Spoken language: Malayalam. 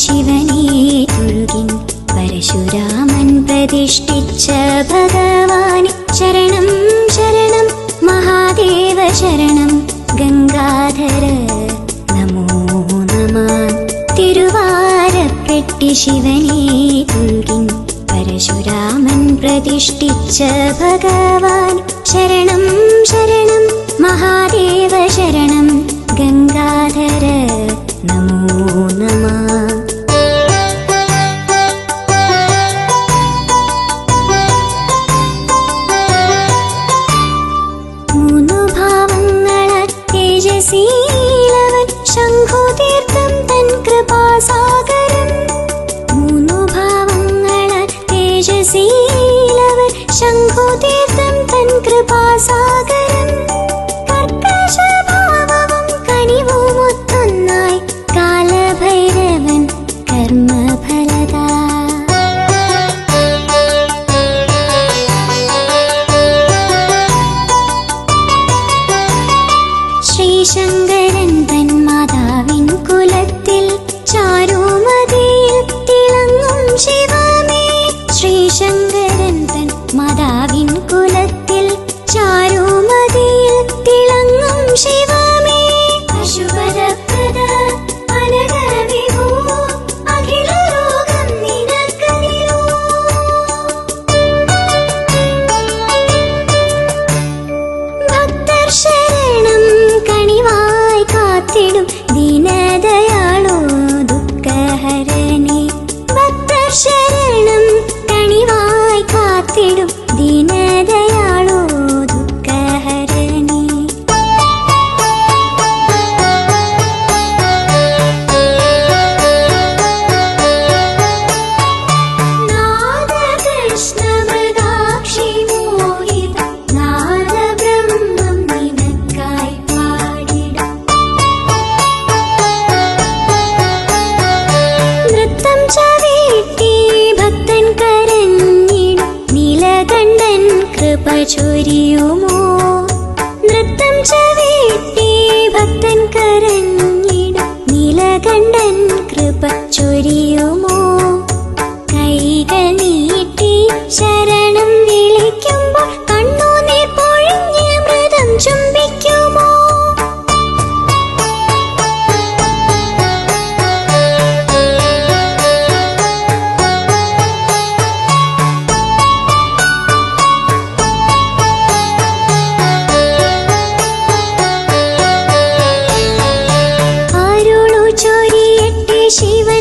ശിവനെ തൊഴുകിൻ പരശുരാമൻ പ്രതിഷ്ഠിച്ച ഭഗവാന് ശരണം ശരണം. മഹാദേവ ശരണം ഗംഗാധര. നമോ നമ. തിരുവാരപ്പെട്ടി ശിവനെ തൊഴുകിൻ പരശുരാമൻ പ്രതിഷ്ഠിച്ച ഭഗവാൻ ശരണം ശരണം. മഹാ शङ्कुतीर्थं तन् कृपासागर കാത്തിടും ചൊരിയുമോ? നൃത്തം ചവിട്ടി ഭക്തൻ കരഞ്ഞിടും. നീലകണ്ഠൻ കൃപ ചൊരിയും 喜欢